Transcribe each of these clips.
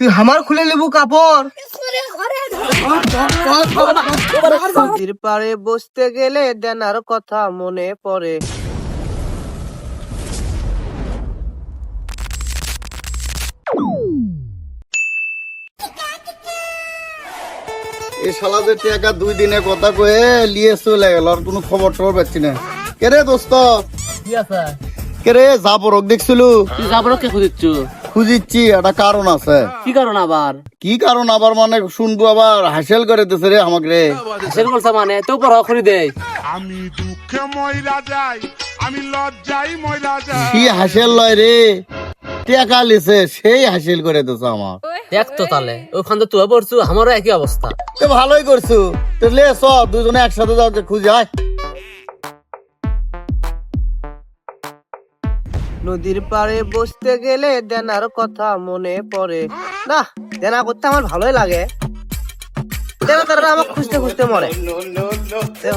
তুই আমার খুলে নেবু কাপড়। নদীর পাড়ে বসতে গেলে দেনার কথা মনে পড়ে। এই শালাদের টাকা দুই দিনে কথা কয়ে লিয়ে চলে গেল আর কোনো খবর টবর পাচ্ছি না। কে রে দোস্ত? কি রে জাবরক দেখছিল? তুই যাব কে খুঁজিচ্ছ খুঁজিচ্ছি একটা কারণ আছে। কি কারণ আবার? কি কারণ আবার মানে শুনব আবার হাসেল করে দিছে রে আমাকে রে। সেন করছে মানে? তো পর খুঁড়ি দেয়। আমি দুঃখে ময়রা যাই আমি লজ্জাই ময়রা যাই। কি হাসেল লয় রে? টাকা লিছে সেই হাসিল করে দিছে আমার। দেখ তো তাহলে ওখান তো তুই পড়ছু আমারও একই অবস্থা। তো ভালোই করছু। তো লে চ দুজনে একসাথে যাও খুঁজে আয়। নদীর পাড়ে বসতে গেলে দেনার কথা মনে পড়ে। না দেনা করতে আমার ভালোই লাগে। দেনা তারা আমার খুঁজতে খুঁজতে মরে।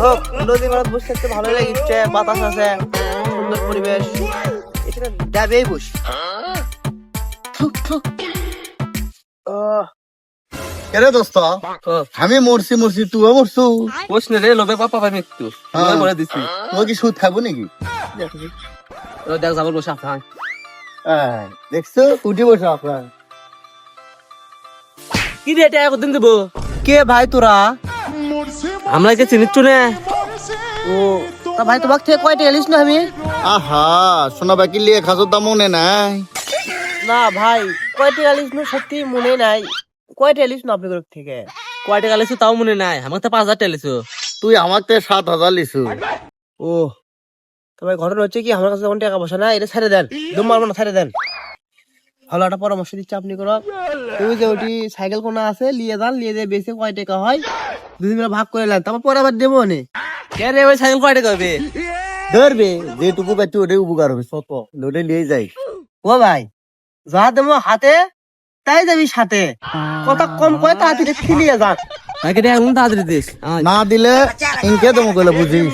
হোক নদীর পাড়ে বসে থাকতে ভালোই লাগিচ্ছে বাতাস আছে সুন্দর পরিবেশ। এখানে ডাবেই বস। কে রে দোস্ত? আমি মরছি মরছি তুইও মরছু। বসনে রে লোভে পাপা পাই মৃত্যু। হ্যাঁ। দিছি। তুই কি সুদ খাব নাকি? দেখ বসে আপনার হ্যাঁ, দেখছ? উঠে বসে আপনার। কি রে এটা একদিন দেবো? কে ভাই তোরা? আমরা কে চিনিচ্ছ না ও তা ভাই তোমার থেকে কয়টা এলিস না আমি? আহা শোনা বাকি লিয়ে খাসো তা মনে নাই। না ভাই কয়টা এলিস না সত্যি মনে নাই। কয়টা এলিস না আপনাদের থেকে? কয়টা এলিস তাও মনে নাই আমাকে তো পাঁচ হাজার এলিস। তুই আমার থেকে সাত হাজার লিছু ও তোমার ঘটনা হচ্ছে কি আমার কাছে যখন টাকা পয়সা না এটা ছেড়ে দেন। দম মারবো না ছেড়ে দেন। ভালো একটা পরামর্শ দিচ্ছে আপনি করো তুমি যে ওটি সাইকেল কোনা আছে লিয়ে যান লিয়ে দিয়ে বেশি কয় টাকা হয় দুদিন মিলে ভাগ করে নেন। তারপর পরে আবার দেবো নে। কে রে ওই সাইকেল কয় টাকা হবে? ধরবে। যেটুকু পাচ্ছি ওটাই উপকার হবে শত ওটাই লিয়ে যাই। ও ভাই যা দেবো হাতে তাই যাবি সাথে। কথা কম কয় তাড়াতাড়ি ফিরিয়ে যান নাকি এখন তাড়াতাড়ি দিস। না দিলে ইনকে গেলে বুঝিস।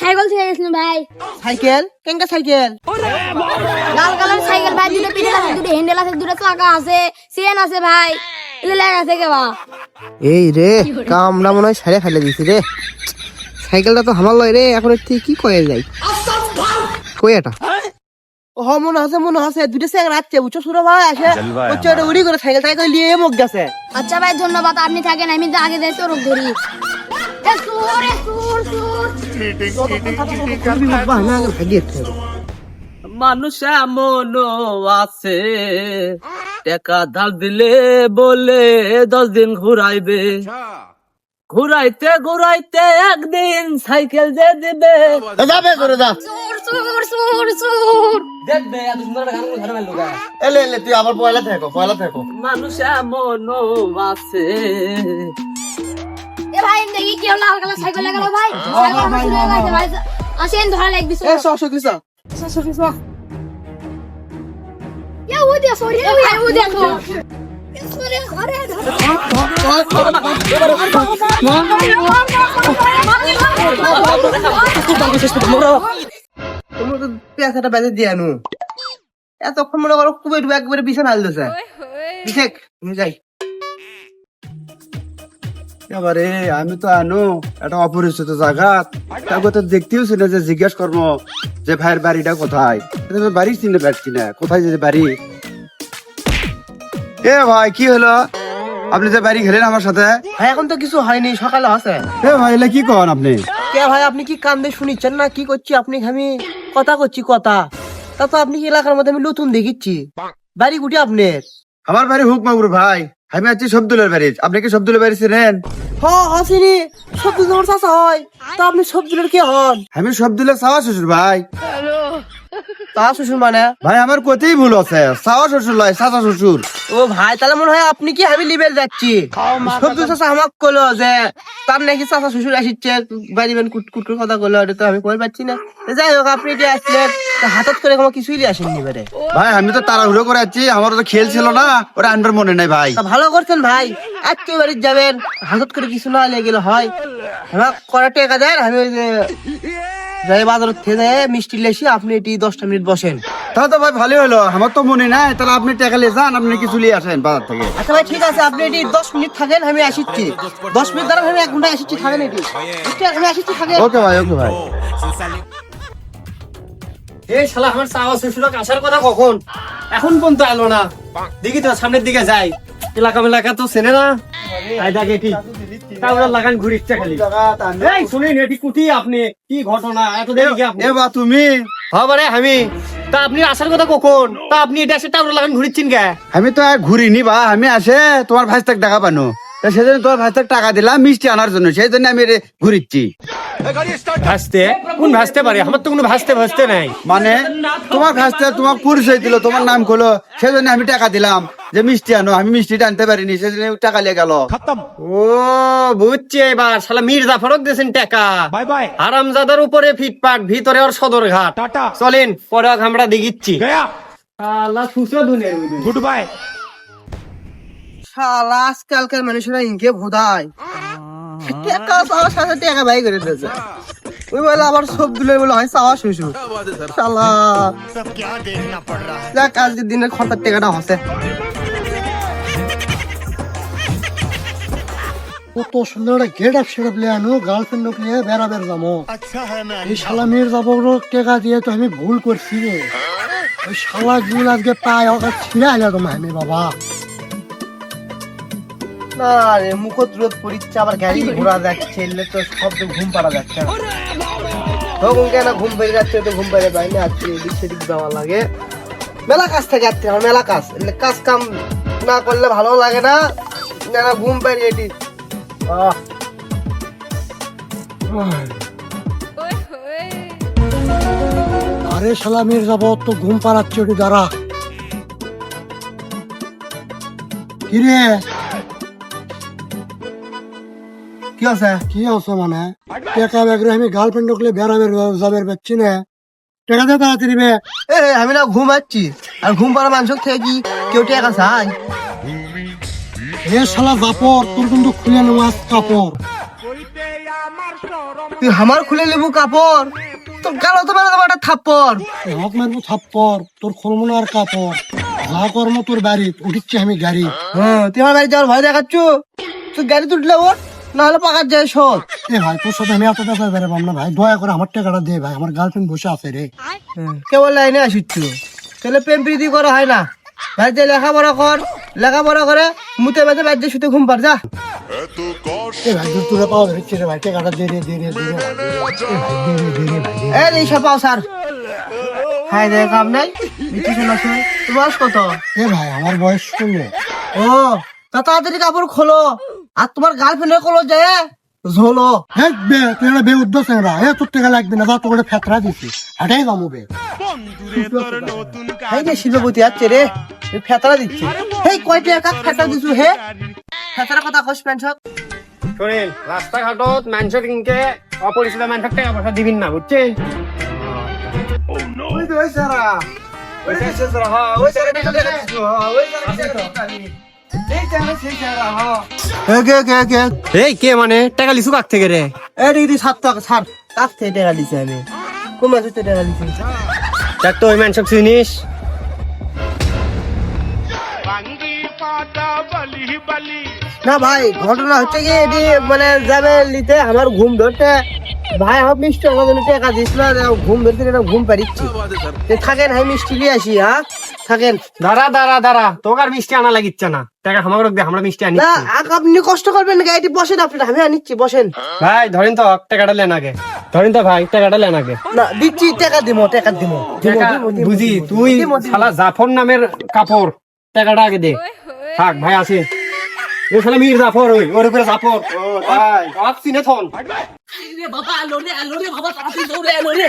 সাইকেল ছেড়ে গেছিলাম ভাই। সাইকেল? কেনকা সাইকেল? লাল কালার সাইকেল ভাই দুটো পিঠে আছে দুটো হ্যান্ডেল আছে দুটো চাকা আছে চেন আছে ভাই এগুলো লাগা আছে কে বা এই রে কামড়া মনে হয় সারে ফেলে দিছি রে। সাইকেলটা তো হামার লয় রে এখন ঠিক কি কয়ে যাই? কই এটা। ও মনে আছে মনে আছে দুটো স্যাং রাখছে বুঝছ সুরো ভাই আসে বুঝছ এটা উড়ি করে সাইকেল সাইকেল নিয়ে মুখ গেছে। আচ্ছা ভাই ধন্যবাদ আপনি থাকেন আমি তো আগে যাই ধরি। এ সুর সুর মানুষ এমন আছে টাকা ধার দিলে বলে দশ দিন ঘুরাইবে। ঘুরাইতে ঘুরাইতে একদিন সাইকেল যে দিবে। যাবে করে যা। সুর সুর সুর সুর। দেখবে এত সুন্দর গান ঘরে মেলো এলে এলে তুই আবার পয়লা থাকো পয়লা থাকো। মানুষ এমন আছে এ ভাই দেখি কেউ লাল কালার সাইকেল লাগালো ভাই? আসেন ধরা লাগবি সুর এ ও দিয়া সরি এ ভাই ও দেখো সরি তোমরা তো পেঁচাটা বেঁচে দিয়ে আনু। এতক্ষণ মনে করো খুব একটু একবারে বিছানা হাল দিছে। বিশেখ তুমি যাই। এবারে আমি তো আনো একটা অপরিচিত জায়গা। তারপর তো দেখতেও ছিল যে জিজ্ঞেস করব যে ভাইয়ের বাড়িটা কোথায়? বাড়ি চিনতে পারছি না কোথায় যে বাড়ি? এ ভাই কি হলো? আপনি যে বাড়ি খেলেন আমার সাথে? ভাই এখন তো কিছু হয়নি সকালে আছে। এ ভাই এলে কি কন আপনি? কে ভাই আপনি কি কান্দে শুনিচ্ছেন না? কি করছি আপনি? আমি কথা করছি কথা। তা তো আপনি কি এলাকার মধ্যে আমি নতুন দেখিচ্ছি? বাড়ি গুটি আপনার? আমার বাড়ি হুক মাগুর ভাই। আমি আছি সবদুলের বাড়ি। আপনি কি সবদুলের বাড়ি ছিলেন হ্যাঁ আসিনি সবজি তোমার চাষা হয়। তা আপনি সবদুলের কে হন? আমি সবদুলের চাওয়া শ্বশুর ভাই তা শ্বশুর মানে? ভাই আমার কোথায় ভুল আছে? সাওয়া শ্বশুর লয় সাসা শ্বশুর। ও ও ভাই তাহলে মনে হয় আপনি কি আমি লিবেল যাচ্ছি? সবজি চাষা আমাক কলো যে তার নাকি চাষা শ্বশুর আসিচ্ছে বাড়িবেন কুট কুট করে কথা কলো এটা তো আমি কই পাচ্ছি না। যাই হোক আপনি আসলেন হাতত করে কিছুই নিয়ে আসেননি এবারে। ভাই আমি তো তাড়াহুড়ো করে আমার তো খেল ছিল না ওরা আনবার মনে নাই ভাই। ভালো করছেন ভাই আজকে বাড়ি যাবেন হাতত করে কিছু না লেগে গেলে হয়। আমার টাকা দেন আমি যাই বাজার থেকে মিষ্টি লেসি আপনি এটি দশটা মিনিট বসেন। তাহলে তো ভাই ভালোই হলো আমার তো মনে নাই তাহলে আপনি টাকা নিয়ে যান আপনি কিছু নিয়ে আসেন বাজার থেকে। আচ্ছা ভাই ঠিক আছে আপনি এটি দশ মিনিট থাকেন আমি আসিচ্ছি। দশ মিনিট দ্বারা আমি এক ঘন্টায় আসিচ্ছি থাকেন এটি। আমি আসিচ্ছি থাকেন। ওকে ভাই ওকে ভাই। এই শালা আমার চাওয়া শ্বশুরক আসার কথা কখন? এখন পর্যন্ত এলো না। দেখি তো সামনের দিকে যাই। এলাকা মেলাকা তো চেনে না? তাই দেখে তারপরে লাগান ঘুরিচ্ছে খালি। এই শুনিন এটি কুটি আপনি কি ঘটনা এত দেরি কি আপনি? এ বা তুমি হবারে আমি। তা আপনি আসার কথা কখন? তা আপনি এটা লাগান ঘুরিচ্ছেন কে? আমি তো ঘুরিনি বা আমি আসে তোমার ভাইস্তাক দেখা পানো। তা সেজন্য তোমার ভাইস্তাক টাকা দিলাম মিষ্টি আনার জন্য। সেই জন্য আমি ঘুরিচ্ছি। ভাসতে? কোন ভাসতে পারে? আমার তো কোনো ভাসতে ভাসতে নাই। মানে তোমার ভাইস্তা তোমার পরিচয় দিল তোমার নাম খোলো সেই জন্য আমি টাকা দিলাম যে মিষ্টি আনো। আমি মিষ্টিটা আনতে পারিনি সেই জন্য টাকা লেগে গেল। ও বুঝছি এবার শালা মীর জাফরক দিয়েছেন টাকা। Bye bye. হারামজাদার উপরে ফিটপাট ভিতরে ওর সদর ঘাট চলেন পরে আমরা দেখিচ্ছি। শালা সুসো দুনের গুড বাই। আজকালকার মানুষেরা ইনকে ভোদায়। টাকা বাই করে দিয়েছে ওই বলে আবার বলে হয় আজকের দিনের খরচার হসে কত সুন্দর একটা গেট আপ আনো গার্লফ্রেন্ড নিয়ে বেড়াবের যাব। এই শালা মেয়ের যাব, টেকা দিয়ে তো আমি ভুল করছি রে। ওই শালা গুল আজকে পায় ছিঁড়ে আইলে তোমার বাবা। না রে মুখত রোদ পড়িচ্ছে আবার গাড়ি ঘোরা যাচ্ছে, এলে তো শব্দ ঘুম পাড়া যাচ্ছে না। তখন কেন ঘুম পেয়ে যাচ্ছে তো ঘুম পেয়ে বাইরে আজকে এদিক সেদিক যাওয়া লাগে। মেলা কাজ থাকে আজকে আমার, মেলা কাজ। এলে কাজ কাম না করলে ভালো লাগে না। না ঘুম পেয়ে এটি আরে শালা মেয়ের যাব তো ঘুম পাড়াচ্ছে ওটি দ্বারা কিরে? কি আছে? কি আছে মানে? টেকা ব্যাগরে আমি গার্লফ্রেন্ড ঢুকলে বেড়াবের যাবের পাচ্ছি না। টেকা দিয়ে তাড়াতাড়ি বে। এ আমি না ঘুমাচ্ছি। আর ঘুম পাড়া মানুষ থেকে কি কেউ টাকা চায়? এ শালা জাপর তোর কিন্তু খুলে নেওয়া কাপড়। তুই আমার খুলে নেবু কাপড়? তোর গালো তো বেড়া দেবো একটা থাপ্পড়। হক মারবো থাপ্পর তোর খুলবো আর কাপড়। যা কর্ম তোর বাড়ি উঠিচ্ছি আমি গাড়ি। হ্যাঁ তুই আমার বাড়ি যাওয়ার ভয় দেখাচ্ছ? তুই গাড়ি তুটলে ওর? নাহলে পাকার যায় শোধ এ ভাই তোর সাথে আমি এত টাকা বেরোবাম না ভাই দয়া করে আমার টাকাটা দে ভাই আমার গার্লফ্রেন্ড বসে আছে রে। কেবল লাইনে আসিচ্ছ তাহলে প্রেম প্রীতি করা হয় না। বাড়িতে লেখাপড়া কর লেখাপড়া করে মুতে বেঁধে বাড়িতে শুতে ঘুম পার যা। এ ভাই দূর দূরে পাওয়া ধরছে রে ভাই টাকাটা দে রে দে রে দে রে ভাই, দে রে। এ ভাই রে। ভাই সব পাও স্যার। কাম নাই। বিটি শোনা শুনে বয়স কত? এ ভাই আমার বয়স শুনলে ও তা তাড়াতাড়ি কাপড় খোলো। আর তোমার গার্লফ্রেন্ডের খোলো যায় ঝোলো। বে তুই একটা বে এ তোর টাকা লাগবে না যা তোর ফেতরা দিছি হাটাই যাব বে। এই যে শিল্পপতি আছে রে ফেতরা দিচ্ছে। এই টাকা ফেতরা দিছু হে? ফেতরা কথা কস পেনশক শোনেন রাস্তাঘাটত মানুষ কিনকে অপরিচিত মানুষের টাকা পয়সা দিবিন না বুঝছে? ওই তো ওই সারা। ওই যে সারা হ্যাঁ ওই সারা হ্যাঁ ওই সারা। এই সারা কে কে কে কে? এই কে মানে? টাকা লিসু কাক থেকে রে? এই দিদি সাত টাকা সাত। কাক থেকে টাকা দিছে আমি কোমা সুতে টাকা দিছে দেখ তো ওই সব চিনিস? বাঙ্গি পাতা বলি বলি। না ভাই ঘটনা হচ্ছে কি এটি মানে যাবে নিতে আমার ঘুম ধরতে। ভাই আমার মিষ্টি জন্য টাকা আর ঘুম ধরতে এটা ঘুম পারিচ্ছি থাকেন আমি মিষ্টি নিয়ে আসি হ্যাঁ? থাকেন। দাঁড়া দাঁড়া দাঁড়া তোকে আর মিষ্টি আনা লাগিচ্ছে না। টাকা আমাকে দে আমরা মিষ্টি আনি না আপনি কষ্ট করবেন না গাড়িটি বসেন আপনার আমি আনিচ্ছি বসেন। ভাই ধরেন তো টাকাটা লেন আগে। ধরেন তো ভাই টাকাটা লেন আগে। না দিচ্ছি টাকা দিমো টাকা দিমো বুঝি তুই। শালা জাফর নামের কাপড়। টাকাটা আগে দে। থাক ভাই আসি। এ শালা মির জাফর ওই ওর উপরে জাফর। ও তাই। কাপ সিনে থন। আরে বাবা আলো রে আলো রে বাবা তাড়াতাড়ি দৌড়ে আলো রে